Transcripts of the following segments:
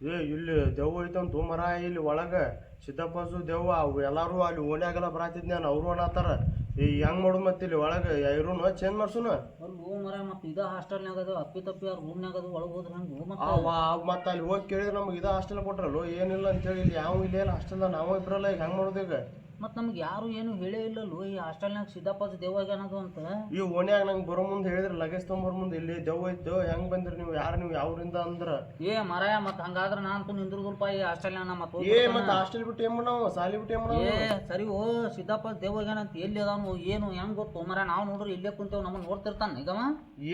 ಏ ಇಲ್ಲಿ ದೆವ್ವ ಐತಂತ ಮರ ಇಲ್ಲಿ ಒಳಗೆ ಸಿದ್ದಪ್ಪಸು ದೆವ್ವ ಅವು ಎಲ್ಲರೂ ಅಲ್ಲಿ ಓಣ್ಯಾಗೆಲ್ಲ ಬರಾತಿದ್ ನಾನು ಅವ್ರು ಅನ್ನತ್ತಾರ ಈ ಹೆಂಗ್ ಮಾಡುದು ಮತ್ತೆ ಇಲ್ಲಿ ಒಳಗೆ? ಇರುನು ಚೇಂಜ್ ಮಾಡ್ಸುನ? ಅಲ್ಲಿ ಮರ ಮತ್ತೆ ಇದ ಹಾಸ್ಟೆಲ್ನಾಗ ಅದು ಅಪ್ಪಿ ತಪ್ಪಿ ಅವ್ರ ರೂಮ್ನಾಗ ಅದು ಒಳಗೆ ಹೋದ್ರೆ ಹಂಗೆ ಮತ್ತೆ? ಅವ ಮತ್ತ ಅಲ್ಲಿ ಹೋಗಿ ಕೇಳಿದ್ರೆ ನಮ್ಗೆ ಇದ ಹಾಸ್ಟೆಲ್ ಕೊಟ್ರಲ್ಲ? ಏನಿಲ್ಲ ಅಂತೇಳಿ ಇಲ್ಲಿ ಯಾವ ಇಲ್ಲೇ ಹಾಸ್ಟೆಲ್ ಇಬ್ಬರಲ್ಲ ಇಬ್ರಲ್ಲ ಈಗ ಹೆಂಗ್ ಮಾಡೋದು ಈಗ? ಮತ್ತೆ ನಮ್ಗೆ ಯಾರು ಏನು ಹೇಳೇ ಇಲ್ಲಲ್ಲೋ ಈ ಹಾಸ್ಟೆಲ್ನಾಗ ಸಿದ್ದಪ್ಪ ದೇವಾಗ ಅನ್ನೋದು ಅಂತ. ಈ ಓಣ್ಯಾಗ ನಂಗೆ ಬರೋ ಮುಂದೆ ಹೇಳಿದ್ರೆ ಲಗೇಜ್ ತೊಗೊಂಬರ್ ಮುಂದೆ ಇಲ್ಲಿ ದೆವ್ವ ಐತು ಹೆಂಗ್ ಬಂದ್ರಿ ನೀವು ಯಾರು ನೀವು ಯಾವ್ರಿಂದ ಅಂದ್ರ. ಏ ಮರಾಯ ಮತ್ತೆ ಹಂಗಾದ್ರೆ ನಾನಂತೂ ನಿಂದ್ರದಲ್ಪ ಈ ಹಾಸ್ಟೆಲ್ನಾಗ ನಮ್ಮ ಮತ್ತೆ ಏ ಮತ್ತೆ ಹಾಸ್ಟೆಲ್ ಬಿಟ್ಟು ಏನ್ ನಾವು ಸಾಲಿ ಬಿಟ್ಟು ಏನ್ ಏ ಸರಿ ಓ ಸಿದ್ದಪ್ಪ ದೇವಾಗ ಅಂತ ಎಲ್ಲಿ ಅದಾನು ಏನು ಹೆಂಗ್ ಗೊತ್ತು? ಮರ ನಾವು ನೋಡ್ರಿ ಇಲ್ಲೇ ಕುಂತೇವ್ ನಮ್ಮನ್ನ ನೋಡ್ತಿರ್ತಾನ ಈಗವ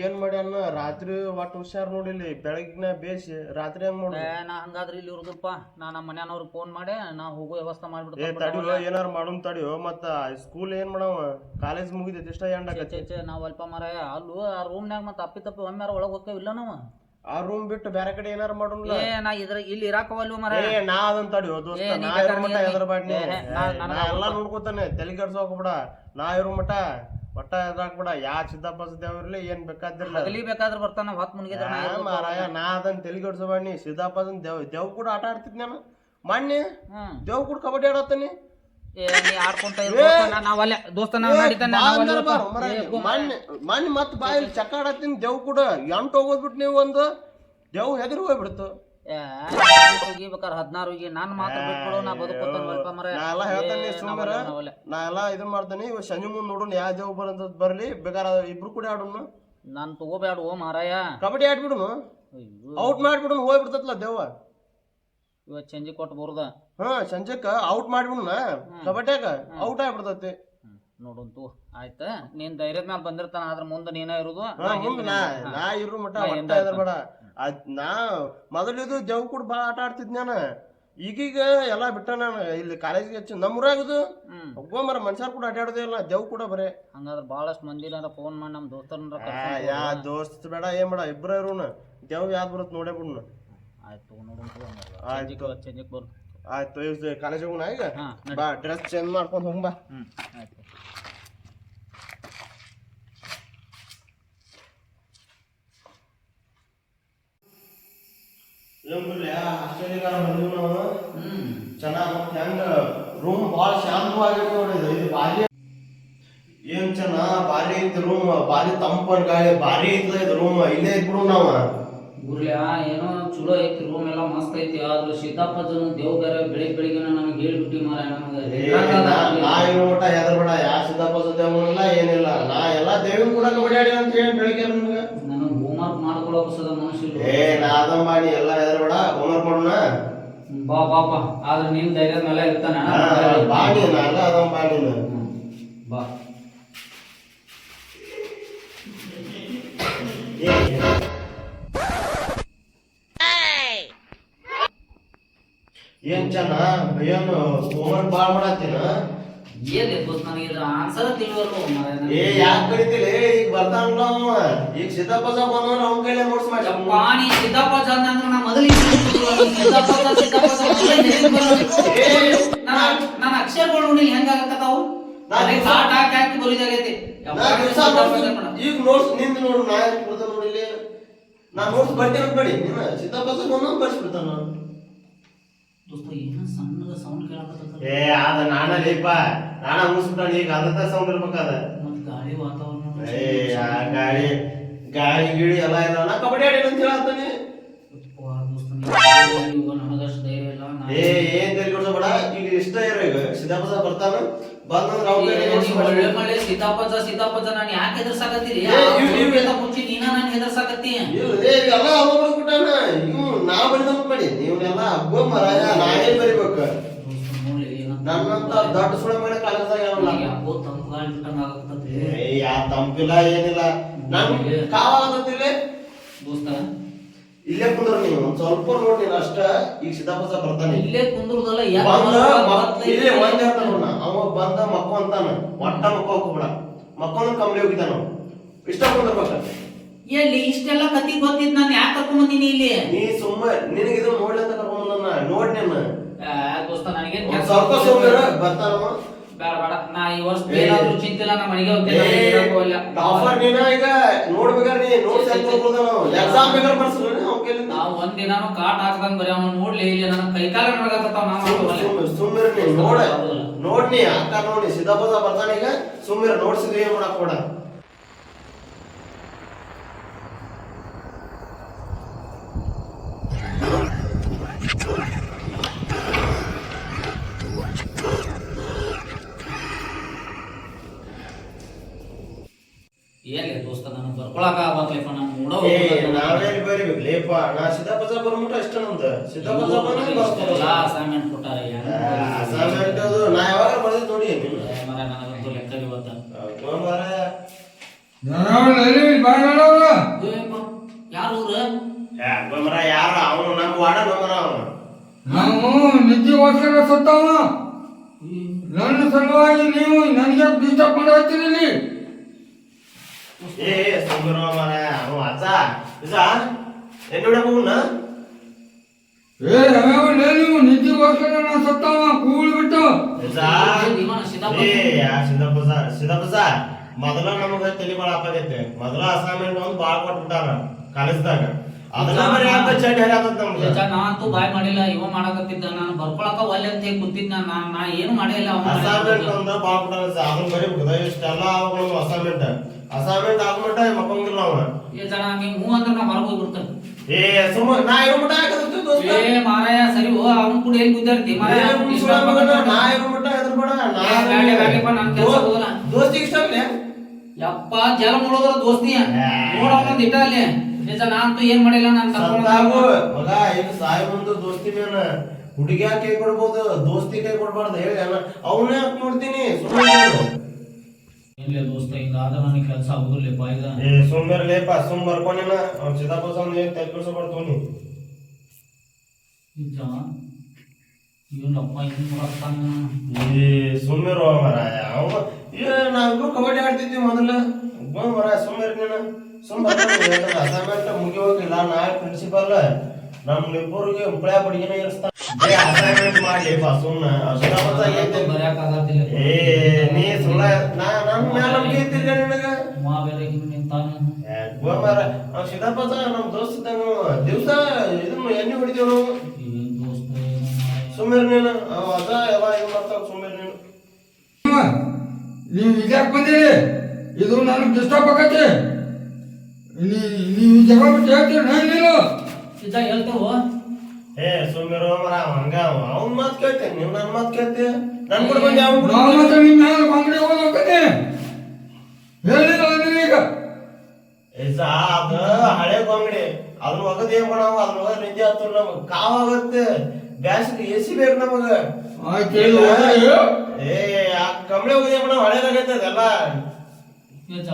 ಏನ್ ಮಾಡ್ಯಾನ ರಾತ್ರಿ ಒಟ್ಟು ಹುಷಾರ್ ನೋಡಿಲ್ಲಿ ಬೆಳಗಿನ ಬೇಸಿ ರಾತ್ರಿ ಹೆಂಗ್ ಏ ನಾ ಹಂಗಾದ್ರೆ ಇಲ್ಲಿ ಇರುದಪ್ಪ ನಾ ನಮ್ಮ ಮನ್ಯಾನವ್ರಿಗೆ ಫೋನ್ ಮಾಡಿ ನಾ ಹೋಗೋ ವ್ಯವಸ್ಥೆ ಮಾಡ್ಬಿಡ್ತೇನೆ ಏನಾರ ಮಾಡೋನ್ ತಡಿಯೋ ಮತ್ತ ಸ್ಕೂಲ್ ಏನ್ ಮಾಡವ ಕಾಲೇಜ್ ಮುಗಿದೈತಿ ಇಷ್ಟ ಚೇ ಚೇ ನಾವು ಅಲ್ಪ ಮರ ಅಲ್ಲೂ ಆ ರೂಮ್ನ್ಯಾಗ ಮತ್ತೆ ಅಪ್ಪಿ ತಪ್ಪಿ ಒಮ್ಮೆ ಒಳಗೆ ಹೋಗ್ತೇವೆ ಇಲ್ಲ ನಾವು. ಆ ರೂಮ್ ಬಿಟ್ಟು ಬೇರೆ ಕಡೆ ಏನಾರ ಮಾಡೋಣ ಏ ನಾ ಇದ್ರ ಇಲ್ಲಿ ಇರಾಕವಲ್ವ ಮರ ಏ ನಾ ಅದನ್ ತಡಿಯೋ ದೋಸ್ತ ನೀ ಇರೋ ಮಟ್ಟ ಎದ್ರ ಬಾಡ್ನಿ ನಾ- ಎಲ್ಲಾ ನೋಡ್ಕೋತಾನೆ ತಲೆ ಕೆಡ್ಸೋಕಬೇಡ ನಾ ಇರೋ ಮಟ್ಟ ಒಟ್ಟ ಎದ್ರಾಕ್ಬಿಡ ಯಾ ಸಿದ್ದಪ್ಪ ದೇವ್ ಇರ್ಲಿ ಏನ್ ಬೇಕಾದಿರ್ಲಿ ಹಗಲಿ ಬೇಕಾದ್ರೆ ಬರ್ತಾನ ಹೊತ್ ಮುನಿಗಿದ್ರೆ ನಾ. ಮಾರಾಯ ನಾ ಅದನ್ ತಲೆ ಕೆಡ್ಸೋಬಾಡ್ನಿ ಸಿದ್ದಪ್ಪ ದೇವ್ ದೇವ್ ಕೂಡ ಆಟ ಆಡ್ತಿದ್ ನಾನು ಮೊನ್ನೆ ಹ್ಮ್. ದೇವ್ ಕೂಡ ಕಬಡ್ಡಿ ಆಡತ್ತಾನೆ ಮೊನ್ನೆ ಮತ್ ಬಾಯಲ್ಲಿ ಚಕ್ಕಾಡತ್ತಿನ ಆಡತ್ತೀನಿ ದೇವ್ ಕೂಡ. ಎಂಟು ಹೋಗೋದ್ಬಿಟ್ಟು ನೀವು ಒಂದು. ದೇವ್ ಹೆದರಿ ಹೋಗ್ಬಿಡ್ತು. ಹೋಗಿಬೇಕಾರೆ ಹದಿನಾರು ಹೋಗಿ. ನಾನು ಮಾತ್ರ ಬಿಟ್ಬಿಡು ನಾ ಬದುಕೋತಾನ ಸ್ವಲ್ಪ ಮರ. ನಾ ಎಲ್ಲ ಹೇಳ್ತಾನೆ ಸುಮ್ಮರ ನಾ ಎಲ್ಲ ಇದನ್ ಮಾಡ್ತಾನೆ. ಇವ್ ಸಂಜೆ ಮುಂದ್ ನೋಡೋಣ ಯಾವ ದೇವ್ ಬರಂತ ಬರ್ಲಿ. ಬೇಕಾರ ಇಬ್ರು ಕೂಡ ಆಡೋಣ. ನಾನು ತಗೋಬೇಡ ಓ ಮಾರಾಯ ಕಬಡ್ಡಿ ಆಡ್ಬಿಡುನು. ಔಟ್ ಮಾಡ್ಬಿಡುನು ಹೋಗ್ಬಿಡ್ತತ್ಲ ದೇವ. ಇವತ್ತು ಸಂಜೆ ಕೊಟ್ಟು ಬರುದ? ಹಾ ಸಂಜೆಕ ಔಟ್ ಮಾಡ್ಬಿಡುನ ಕಬಡ್ಡಿಯಾಗ ಔಟ್ ಆಗ್ಬಿಡ್ತೈತಿ. ನೋಡಂತು ಆಯ್ತಾ? ನೀನ್ ಧೈರ್ಯದ ಮ್ಯಾಲ ಬಂದಿರ್ತಾನ ಅದ್ರ ಮುಂದೆ ನೀನ ಇರುದು ನಾ ನಾ ಇರು ಮಟ ಎಂತ ಬೇಡ. ಅದ್ ನಾ ಮೊದಲಿದು ದೇವ್ ಕೂಡ ಬಾ ಆಟ ಆಡ್ತಿದ್ ನಾನ. ಈಗೀಗ ಎಲ್ಲಾ ಬಿಟ್ಟ ನಾನು. ಇಲ್ಲಿ ಕಾಲೇಜ್ಗೆ ಹಚ್ಚಿ ನಮ್ಮೂರಾಗದು ಒಬ್ಬೊಮ್ಮರ ಮನ್ಸಾರ್ ಕೂಡ ಆಟಾಡೋದೇ ಇಲ್ಲ ದೇವ್ ಕೂಡ ಬರೇ. ಹಂಗಾದ್ರೆ ಬಹಳಷ್ಟು ಮಂದಿ ಇಲ್ಲ ಫೋನ್ ಮಾಡಿ ನಮ್ಮ ದೋಸ್ತರನ್ನ ಯಾ ದೋಸ್ತ್ ಬೇಡ ಏನ್ ಬೇಡ ಇಬ್ಬರ ಇರೋಣ. ದೇವ್ ಯಾವ್ದು ಬರುತ್ತೆ ನೋಡೇ ಬಿಡ್ನ ಆಯ್ತು ಆಯ್ತು. ಬರು. ಆಯ್ತು ಹೋಗೋಣ ಈಗ ಬಾ ಡ್ರೆಸ್ ಚೇಂಜ್ ಮಾಡ್ಕೊಂಡು ಹೋಗ್ ಬಾ. ಆಯ್ತು. ಚೆನ್ನಾಗ್ ರೂಮ್ ಬಾಳ ಶಾಂತವಾಗಿತ್ತು ನೋಡಿ ಇದು. ಇದು ಬಾರಿ. ಏನ್ ಚೆನ್ನ ಬಾರಿ ಐತಿ ರೂಮ್ ಬಾರಿ ತಂಪನ್ ಗಾಳಿ ಬಾರಿ ಐತಿ ರೂಮ್ ಇಲ್ಲೇ ಇದ್ರು ನಾವ. ಗುರ್ಲ್ಯಾ ಏನೋ ಚಲೋ ಐತಿ ರೂಮ್ ಎಲ್ಲ ಮಸ್ತ್ ಐತಿ ಆದ್ರೆ ಸಿದ್ದಪ್ಪ ಜನ ಬೆಳಿಗ್ ಬೇರೆ ಬೆಳಿಗ್ಗೆ ನಮ್ಗೆ. ಹೇಳ್ಬಿಟ್ಟಿ ಮಾರ ನಾ- ಹೆದರ್ಬೇಡ ಯಾ ಸಿದ್ದಪ್ಪ ಸದ್ಯಲ್ಲ ಏನಿಲ್ಲ. ನಾ ಎಲ್ಲಾ ದೇವಿ ಕೂಡ ಕಬಡ್ಡಿ ಅಂತ ಹೇಳಿ ಬೆಳಿಗ್ಗೆ ನಮ್ಗೆ ನನಗೆ. ಹೋಮ್ವರ್ಕ್ ಮಾಡ್ಕೊಳಕ್ ಸದ ಮನುಷ್ಯ ಏ ನಾ ಅದನ್ ಮಾಡಿ ಎಲ್ಲ ಹೆದರ್ಬೇಡ ಹೋಮ್ವರ್ಕ್ ಮಾಡೋಣ. ಬಾ ಬಾಪ ಆದ್ರೆ ನಿನ್ ಧೈರ್ಯದ ಮೇಲೆ ಇರ್ತಾನೆ. ಬಾಡಿ ನಾ ಎಲ್ಲ ಅದನ್ ಬಾಡಿ ಏನ್ ಚೆನ್ನ ಏನು ಹೋಮ್ವರ್ಕ್ ಬಾಳ್ ಮಾಡತ್ತೀನ? ಏನ್ ಗೊತ್ತ ನನಗೆ ಇದ್ರ ಆನ್ಸರ್ ಏ ಯಾಕೆ ಕಡಿತಿಲ್ಲ ಈಗ ಬರ್ತಾನಲ್ಲ ಅವ. ಈಗ ಅವ್ನ ಕೈಲೇ ಮಾಡಿ ಪಾಣಿ ಅಂದ್ರೆ ನಾ ಮೊದಲು. ನನ್ನ ಅಕ್ಷರಗಳು ನೋಡಿ ಹೆಂಗಾಗತ್ತಾವು ನನಗೆ ಸಾಟ್ ಹಾಕಿ ಹಾಕಿ ಬರಿದಾಗೈತಿ. ಈಗ ನಿಂದ ನೋಡು ನಾ ಬಿಡ್ತಾನ ನೋಡಿಲ್ಲಿ ನಾ ನೋಡ್ಸ್ ಬರ್ತೀನಿ ಬೇಡಿ ನೀನ ಸಿದ್ದಪ್ಪ ಸಾಬ್ ಬಂದ ಬರ್ಸ್ಬಿಡ್ತಾನ ದೋಸ್ತ ಏನ ಸಣ್ಣದ ಸೌಂಡ್ ಕೇಳಕತ್ತದ? ಏ ಅದ ನಾನ ಲೀಪ ನಾನ ಮುಗಿಸ್ಬಿಟ್ಟಾನ ಈಗ ಅದ ಸೌಂಡ್ ಇರ್ಬೇಕಾದ ಮತ್ ಗಾಳಿ ವಾತಾವರಣ ಏ ಆ ಗಾಳಿ ಗಾಳಿ ಗಿಳಿ ಎಲ್ಲ ಇಲ್ಲ ನಾ ಕಬಡ್ಡಿ ಆಡಿ ಅಂತ ಹೇಳತ್ತಾನೆ ನನಗಷ್ಟು ಧೈರ್ಯ ಇಲ್ಲ. ಏ ಏನ್ ತಲೆ ಕೊಡ್ಸಬೇಡ? ಈಗ ಇಷ್ಟ ಇರೋ ಈಗ ಸಾಬ್ ಬರ್ತಾನ. ಬಂದಂದ್ರ ಒಳ್ಳೆ ಮಳೆ ಸೀತಾಪಜ ಸೀತಾಪಜ ನಾನು ಯಾಕೆ ಹೆದರ್ಸಾಕತ್ತೀರಿ? ಮುಂಚೆ ನೀನ ನಾನು ಹೆದರ್ಸಾಕತ್ತಿ? ಇವ್ರೇ ಎಲ್ಲ ಇವ್ ನಾ ಮಾಡಿ ನೀವ್ನೆಲ್ಲ ಹಬ್ಬ ಮರಾಯ ಬರಿಬೇಕ. ನನ್ನಂತ ದೊಡ್ಡ ಮಾಡಿ ಯಾಕೋ ಯಾ ತಂಪಿಲ್ಲ ಏನಿಲ್ಲ. ನನ್ ದೋಸ್ತ ಇಲ್ಲೇ ಕುಂದ್ರ ನೀವು ಒಂದ್ ಸ್ವಲ್ಪ ನೋಡಿ ನೀನು ಅಷ್ಟ. ಈಗ ಸಿದ್ದಪ್ಪ ಸಾಬ್ ಬರ್ತಾನೆ ಇಲ್ಲೇ. ಕುಂದ್ರದಲ್ಲ ಬಂದ ಇಲ್ಲೇ ಒಂದ್ ಹೇಳ್ತಾನ ಅವ್ನ. ಅವ ಬಂದ ಮಕ್ಕೊಂತಾನ ಒಟ್ಟ ಮಕ್ಕ ಹೋಗ್ಬಿಡ ಮಕ್ಕೊಂದ ಕಂಬಳಿ ಹೋಗಿತಾನ ಅವ. ಇಷ್ಟ ಕುಂದ್ರಬೇಕ? ಎಲ್ಲಿ? ಇಷ್ಟೆಲ್ಲ ಕತಿ ಗೊತ್ತಿದ್ ನಾನು ಯಾಕೆ ಕರ್ಕೊಂಡ್ ಬಂದೀನಿ ಇಲ್ಲಿ? ನೀ ಸುಮ್ಮ ನಿನಗೆ ಇದನ್ನ ನೋಡ್ಲಿ ಅಂತ ಕರ್ಕೊಂಡ್ ಬಂದ ನೋಡ್ ನಿನ್ನ ಆ, ದೋಸ್ತ ನನಗೆ ಒಂದ್ ಸ್ವಲ್ಪ ಸುಮ್ಮನೆ ಬರ್ತಾನವ ಬೇಡ ಬೇಡ. ನಾ ಈ ವರ್ಷ ಏನಾದ್ರೂ ಚಿಂತೆ ಇಲ್ಲ ನಾ ಮನೆಗೆ ಹೋಗ್ತೇನೆ. ಆಫರ್ ನೀನ ಈಗ? ನೋಡ್ಬೇಕಾದ್ರೆ ನೀ ಕೊಡ್ಬೋದು ಎಕ್ಸಾಮ್ ಬೇಕಾದ್ರೆ ಬರ್ಸಲ್ಲ ಕೈಲಿಂದ ನಾವ್ ಒಂದ್ ದಿನಾನು ಕಾಟ್ ಹಾಕದಂಗ್ ಬರೀ ಅವನು ನೋಡ್ಲಿ ಇಲ್ಲಿ ನನ್ನ ಕೈ ಕಾಲ ನಡಗತ್ತಾವ ನಾ ಮಾಡ್ಕೊಬಲ್ಲ ನೋಡ ನೋಡ್ನಿ ಅಕ್ಕ ನೋಡಿ ಸಿದ್ದಪ್ಪ ಬರ್ತಾನೀಗ ಸುಮ್ಮಿರ ನೋಡ್ಸಿದ್ರೆ ಏನ್ ಮಾಡಕ್ ಕೊಡ ಏನ್ಲೇ ದೋಸ್ತ ನನಗೆ ಬರ್ಕೊಳಕ ಆಗತ್ಲೇಪ್ಪ ನಾನು ನೋಡೋ ಏ ನಾವೇನ್ ಬರಿಬೇಕು. ಲೇಪ ನಾ ಸಿದ್ದಪ್ಪದ ಬರ್ಮುಟ ಇಷ್ಟ ನಮ್ದು. ಬರ್ತಾರಲ್ಲ ಅಸೈನ್ಮೆಂಟ್ ಕೊಟ್ಟಾರ ಅಸೈನ್ಮೆಂಟ್ ಅದು ನಾ ಯಾವಾಗ ಬರ್ದಿದ್ ನೋಡಿ. ನೀನು ಮರ ನನಗಂತೂ ಲೆಕ್ಕ ಇವತ್ತ. ಯಾರು ಗೊಮ್ಮರ ಯಾರ? ಅವನು ನಮ್ಮ ವಾಡ ಗೊಮ್ಮರ ಅವನು. ನಾವು ನಿಜಗೋಸ್ಕರ ಸತ್ತವ ನನ್ನ ಸಲುವಾಗಿ ನೀವು ನನಗೆ ಡಿಸ್ಟರ್ಬ್ ಮಾಡಿ ಹೋಗ್ತೀರಿ ಇಲ್ಲಿ. ಏ ಸುಂದರ ಮರ ಅವ ಅಜ್ಜ ಅಜ್ಜ ಏನ್ ನೋಡಪ್ಪ ಅವನ್ನ ಏ ರಮೇವಣ್ಣ ನೀವು ನಿಜಗೋಸ್ಕರ ನಾನು ಸತ್ತವ ಕೂಲ್ ಬಿಟ್ಟು ಅಜ್ಜ ಇವ ಸಿದ್ದಪ್ಪ. ಏ ಯಾ ಸಿದ್ದಪ್ಪ ಸರ್ ಸಿದ್ದಪ್ಪ ಸರ್ ಮೊದಲ ನಮಗ ತಲೆ ಬಾಳ ಆಪಾಗೈತೆ ಮೊದಲ ಅಸೈನ್ಮೆಂಟ್ ಒಂದು ಬಾಳ ಕೊಟ್ಬಿಟ್ಟಾರ ಕಾಲೇಜ್ದಾಗ ಅದನ್ನ ಬರೀ ಯಾಕ ಚಡ್ಡಿ ಹರಿಯಾತದ ನಮ್ಗೆ ನಿಜ, ನಾ ಅಂತೂ ಬಾಯ್ ಮಾಡಿಲ್ಲ ಇವ ಮಾಡಕತ್ತಿದ್ದ ನಾನು ಬರ್ಕೊಳಕ ಒಲ್ಲೆ ಅಂತ ಹೇಳಿ ಕುಂತಿದ್ದ ನಾ ನಾ ಏನು ಮಾಡಿಲ್ಲ ಅವ್ನು ಅಸೈನ್ಮೆಂಟ್ ಮಾಡಿದ್ದು. ಒಂದ ಬಾಳ ಕೊಟ್ಟಾರ ಸರ್ ಅದನ್ನ ಬರೀಬಿಡ್ದ ಇಷ್ಟೆಲ್ಲ ಆಗೋಣ ಅಸೈನ್ಮೆಂಟ್ ಅಸೈನ್ಮೆಂಟ್ ಆಗ್ಬಿಟ್ಟ ಮಕ್ಕಂಗಿಲ್ಲ ಅವ ಏ ಜನ ನೀವು ಹೂ ಅಂದ್ರೆ ನಾ ಹೊರಗೆ ಹೋಗ್ಬಿಡ್ತೇನೆ. ಏ ಸುಮ್ಮ ನಾ ಇರೋ ಯಾಕಂತ ದೋಸ್ತ? ಏ ಮಾರಾಯ ಸರಿ ಹೋ ಅವನು ಕೂಡ ಏನ್ ಗುದ್ದಾಡ್ತಿ ಮಾರಾಯ ನಾ ಇರೋ ಮಟ ಹೆದ್ರ್ ಬೇಡ, ನಾ ದೋಸ್ತಿ ಬ್ಯಾಡ್ಲೆ, ಬ್ಯಾಡ್ಲೆಪ್ಪ, ನನ್ ಕೆಲ್ಸ ಹೋಗಲ್ಲ. ದೋಸ್ತಿಗೆ ಇಷ್ಟ ಇಲ್ಲ ಯಪ್ಪ ಜಲ ಮುಳುಗರ ದೋಸ್ತಿಯ ನೋಡ ಅವನ ಇಟ್ಟ ಅಲ್ಲಿ. ನಿಜ ನಾನಂತೂ ಏನ್ ಮಾಡಿಲ್ಲ ನಾನು ಸತ್ತಾಗು, ಮಗ ಏನು ಸಾಯ ಮುಂದೆ ದೋಸ್ತಿ ಮೇನ ಹುಡುಗಿಯ ಕೈ ಕೊಡ್ಬೋದು ದೋಸ್ತಿ ಕೈ ಕೊಡ್ಬಾರ್ದು. ಹೇಳಿ ಅವನೇ ಹಾಕ್ ನೋಡ್ತೀನಿ? ಸುಮ್ಮನೆ ಏನ್ಲೇ ದೋಸ್ತ ಹಿಂಗಾದ ನನಗೆ ಕೆಲಸ ಆಗುದಿಲ್ಲಪ್ಪ ಈಗ ಏ ಸುಮ್ಮನೆ ಲೇಪ ಸುಮ್ ಬರ್ಕೊಂಡಿನ ಅವ್ನ್ ಚಿದಾಪಸ ತಲೆ ಕೆಡ್ಸಬಾರ್ದು ನಿಜ? ಇವನಪ್ಪ ಹಿಂಗ್ ಮಾಡಕ್ತಾನ ಈ ಸುಮ್ಮಿರೋ ಮರಾಯ ಅವ ಏ ನಾವಿಬ್ರು ಕಬಡ್ಡಿ ಆಡ್ತಿದ್ವಿ ಮೊದಲ. ಬಾ ಮರಾಯ ಸುಮ್ಮನೆ ನೀನು. ಸುಮ್ಮ ಅಸೈನ್ಮೆಂಟ್ ಮುಗಿ ಹೋಗಿಲ್ಲ ನಾಳೆ ಪ್ರಿನ್ಸಿಪಲ್ ನಮ್ಮಿಬ್ಬರಿಗೆ ಉಪಳಯ ಬಡಿಗೆನೇ ಇರಿಸ್ತಾನ ಏ ಅಸೈನ್ಮೆಂಟ್ ಮಾಡಿ ಸುಮ್ನ. ಸುಮ್ಮನೆ ಚಿದಾಪಸ ಐತೆ ಬರ್ಯಾಕ ಆಗತ್ತಿಲ್ಲ ಏ ನೀ ಸುಳ್ಳ ನಾ ನನ್ನ ಮ್ಯಾಲ ನಂಬಿಕೆ ಐತಿಲ್ಲ ನಿನಗ? ಮಾ ಬೇರೆ ಹಿಂಗ್ ನಿಂತಾನ. ಏ, ಗೋಮಾರ ಅವ್ ಸಿದ್ದಪ್ಪಸ ನಮ್ ದೋಸ್ತ ಇದ್ದಂಗ. ದಿವಸ ಇದನ್ನ ಎಣ್ಣೆ ಹೊಡಿತೀವಿ ನಾವು. ಸುಮ್ಮನೆ ನೀನು. ಅವ ಅದ ಎಲ್ಲ ಇದು ಮಾಡ್ತಾವ ಸುಮ್ಮನೆ ನೀನು. ನೀವು ಇದ್ಯಾಕೆ ಬಂದಿರಿ? ಇದು ನನಗೆ ಡಿಸ್ಟರ್ಬ್ ಆಗತ್ತೆ. ನೀ- ನೀವು ಬಿಟ್ಟು ಹೇಳ್ತೀರಿ ನಾನು ನೀನು? ನಿಜ ಹೇಳ್ತೇವೋ? ಏ ಸುಮ್ಮಿರೋ ಮರ ಅವನು ಹಂಗ ಅವ. ಅವ್ನ ಮಾತ್ ಕೇಳ್ತೇನೆ ನೀವ್ ನನ್ ಮಾತ್ ಕೇಳ್ತೀಯ ನನ್ ಕೂಡ ಬಂದೆ ಯಾವ. ಮತ್ತೆ ನಿಮ್ಮ ಹೋಗ್ಬೇಕನೆ ಹೇಳಿಲ್ಲ ಅಂದ್ರೆ ಈಗ? ಅದ ಹಳೆ ಬಂಗಡಿ. ಅದ್ರ ಒಗದ್ ಏನ್ ಮಾಡವ ಅದ್ರ ಒಗದ್ ನಿಜ ಹತ್ತು ನಮಗ್. ಕಾವಾಗತ್ತೆ ಬ್ಯಾಸಿಗೆ ಎಸಿ ಬೇಕು ನಮಗ. ಏ ಆ ಕಂಬಳಿ ಹೋಗಿ ಮೇಡಮ್ ಹಳೆದಾಗೈತೆ ಅದೆಲ್ಲ ನನ್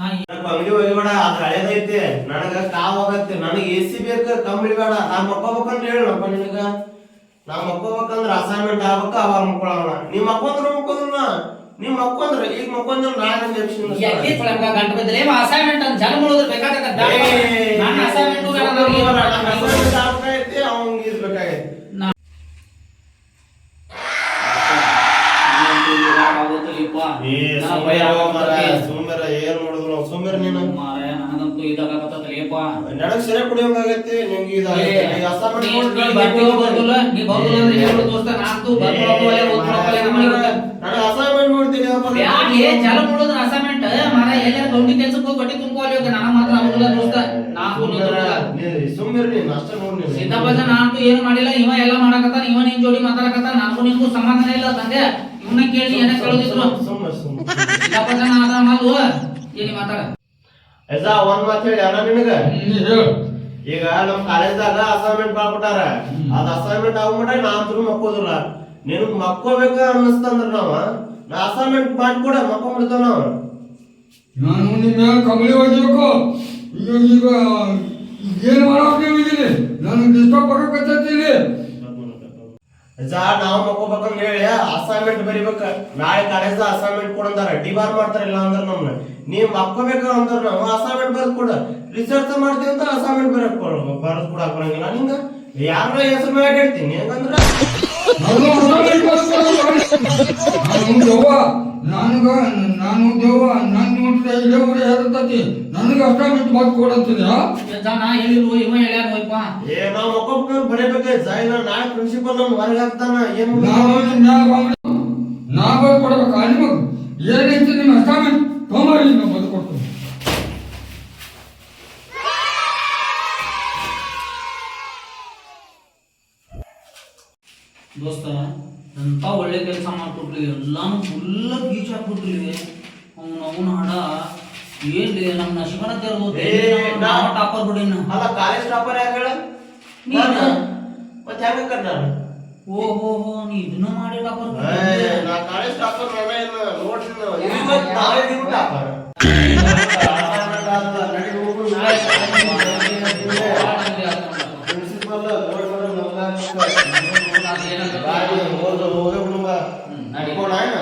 ಅಂಗಡಿ ಹೋಗಿಬೇಡ ಅದ್ ಹಳೇದೈತಿ. ನನಗ ಕಾವಾಗತ್ತೆ ಎ ಎಸಿ ಬೇಕು ಕಂಬಳಿ ಬೇಡ ನಾ ಮಕ್ಕೋಬೇಕಂತ ಹೇಳಪ್ಪ ನಿನಗ. ನಾ ಮಕ್ಕೋಬೇಕಂದ್ರ ಅಸೈನ್ಮೆಂಟ್ ಆಗ್ಬೇಕ ಅವಾಗ ಮಕ್ಕೊಳವನ ನೀವ್ ಮಕ್ಕೊಂದ್ರ ಮಕ್ಕೊಂದ್ರ ನೀವ್ ಮಕ್ಕೊಂದ್ರ ಈಗ ಮಕ್ಕೊಂದ್ರ ನಾಳೆ ಎಲ್ಲಿ ಗಂಟು ಅಸೈನ್ಮೆಂಟ್ ಅಂತ ಜನ ಮುಳುದ್ರ ಬೇಕಾಗತ್ತ. ನನ್ನ ಅಸೈನ್ಮೆಂಟ್ ಅವ್ನಿಗೆ ಏ ನಡಕ್ ಸರಿ ನಿಮ್ಗೆ ನೀ ಅಂದ್ರೆ ಹೇಳು ದೋಸ್ತ ನಾಂತು ಬರ್ಕೊಳಕೋಲೆ ಓದ್ಕೊಳಕೋಲೆ ನಮಗೆ ನಾನು ಅಸೈನ್ಮೆಂಟ್ ನೋಡ್ತೀನಿ ಅಪ್ಪ ಜಲ ಮಾಡೋದು ಅಸೈನ್ಮೆಂಟ್ ಮಾರ ಎಲ್ಲ ದೊಡ್ಡ ಕೆಲ್ಸಕ್ಕೆ ಹೋಗಿ ಬಟ್ಟಿ ತುಂಬ್ಕೋಲಿ ಹೋಗಿ ನಾನು ಮಾತ್ರ ಆಗುದಿಲ್ಲ ದೋಸ್ತ ನಾಲ್ಕು ಸುಮ್ಮಿರ ನೀನು ಅಷ್ಟೇ ನೋಡಿ ನೀನು. ಸಿದ್ದಪ್ಪಜ ನಾನ್ತು ಏನು ಮಾಡಿಲ್ಲ ಇವ ಎಲ್ಲ ಮಾಡಕತ್ತಾನ ಇವ ನಿನ್ ಜೋಡಿ ಮಾತಾಡಕತ್ತಾನ ನಾಲ್ಕು ನಿನ್ಗೂ ಸಮಾಧಾನ ಇಲ್ಲ ತಂದೆ. ಇವನ್ನ ಕೇಳಿ ಏನ ಕೇಳೋದಿದ್ರು? ಸುಮ್ಮನೆ ಸುಮ್ಮನೆ ನಾನು ಆದ್ರ ಮಾತು ಮಾತಾಡ. ಎಸ ಒಂದ್ ಮಾತ್ ಹೇಳಿ ಅಣ್ಣ ನಿನಗ? ಈಗ ನಮ್ ಕಾಲೇಜ್ದಾಗ ಅಸೈನ್ಮೆಂಟ್ ಮಾಡ್ಬಿಟ್ಟಾರ. ಅದ್ ಅಸೈನ್ಮೆಂಟ್ ಆಗ್ಬಿಟ್ಟ ನಾ ಅಂತೂ ಮಕ್ಕೋದಿಲ್ಲ. ನಿನಗ್ ಮಕ್ಕೋಬೇಕ ಅನ್ನಿಸ್ತಂದ್ರ ನಾವ ನಾ ಅಸೈನ್ಮೆಂಟ್ ಮಾಡ್ಕೊಡ ಮಕ್ಕೊಂಡ್ಬಿಡ್ತಾವ ನಾವ್. ನಾನು ನಿಮ್ಮ ಮ್ಯಾಲ ಕಮಲಿ ಹೋಗ್ಬೇಕು ಈಗ ಈಗ ಏನು ಮಾಡೋಕೆ ಹೋಗಿದ್ದೀನಿ ನನಗೆ ಡಿಸ್ಟರ್ಬ್ ಆಗಕತ್ತೈತಿ ಇಲ್ಲಿ ನಾವು ಮಕ್ಕೋಬೇಕಂತ ಹೇಳಿ ಅಸೈನ್ಮೆಂಟ್ ಬರಿಬೇಕ. ನಾಳೆ ಕಾಲೇಜ್ ಅಸೈನ್ಮೆಂಟ್ ಕೊಡಂದಾರ ಮಾಡ್ತಾರ ಮಾಡ್ತಾರಿಲ್ಲ ಅಂದ್ರ ನಮ್ನ. ನೀವ್ ಮಕ್ಕೋಬೇಕ ಅಂದ್ರ ನಾವು ಅಸೈನ್ಮೆಂಟ್ ಬರ್ದ್ ಕೊಡ. ರಿಸರ್ಚ್ ಮಾಡ್ತೀವಿ ಅಂತ ಅಸೈನ್ಮೆಂಟ್ ಬರಕ್ ಬರ್ದ್ ಕೊಡಕ್ ಬರಂಗಿಲ್ಲ ನಿಂಗ. ಯಾರ ಹೆಸರು ಮ್ಯಾಗ ಹೇಳ್ತೀನಿ. ಹೆಂಗಂದ್ರ ನಾನು ದೆವ್ವ ನನಗ ನಾನು ದೆವ್ವ ನನ್ನ ನೋಡಿದ್ರೆ ಇಲ್ಲೇ ಊರೇ ಹೇರ್ತತಿ ನನಗೆ ಅಷ್ಟ ಬಿಟ್ಟು ಮಾತು ಕೊಡಂತೀನಿ ನಾ ಹೇಳಿಲ್ವೋ ಇವ ಹೇಳ್ಯಾರ ಹೋಯ್ಪ ಏ ನಾವ್ ಮಕ್ಕೊಬ್ನ ಬರೀಬೇಕೆ ಜಾಯಿನ ನಾಳೆ ಪ್ರಿನ್ಸಿಪಲ್ ನಮ್ ಹೊರಗೆ ಹಾಕ್ತಾನ ಏನ್? ನಿಮ್ಮ ಬಂದು ಕೊಡ್ಬೇಕಾ? ನಿಮಗೆ ಏನೈತಿ ನಿಮ್ಮ ಅಸ್ತಾಮೆಂಟ್ ತೊಂಬರಿ ನಾವು ಒಳ್ಳೆ ಕೆಲಸ ಮಾಡಿಕೊಟ್ರಿ ಎಲ್ಲಾನು ಫುಲ್ ಗೀಚ್ ಹಾಕ್ಬಿಟ್ರಿ ಅವ್ನು ಅವನ ಹಣ ಏನ್ರಿ ನಮ್ಮ ನಶಿಬನ ನಾವು ಟಾಪರ್ ಬಿಡಿನ ಅಲ್ಲ ಕಾಲೇಜ್ ಟಾಪರ್ ಯಾರು ನೀನು ಓ ಹೋ ಹೋ ನೀ ಇದನ್ನ ಮಾಡಿ ಟಾಪರ್ ನಾ ಕಾಲೇಜ್ ಟಾಪರ್ ನಾನು ನಾಳೆ ಟಾಪರ್ ನಡಿ ಹೋಗು ನಾಳೆ నాయన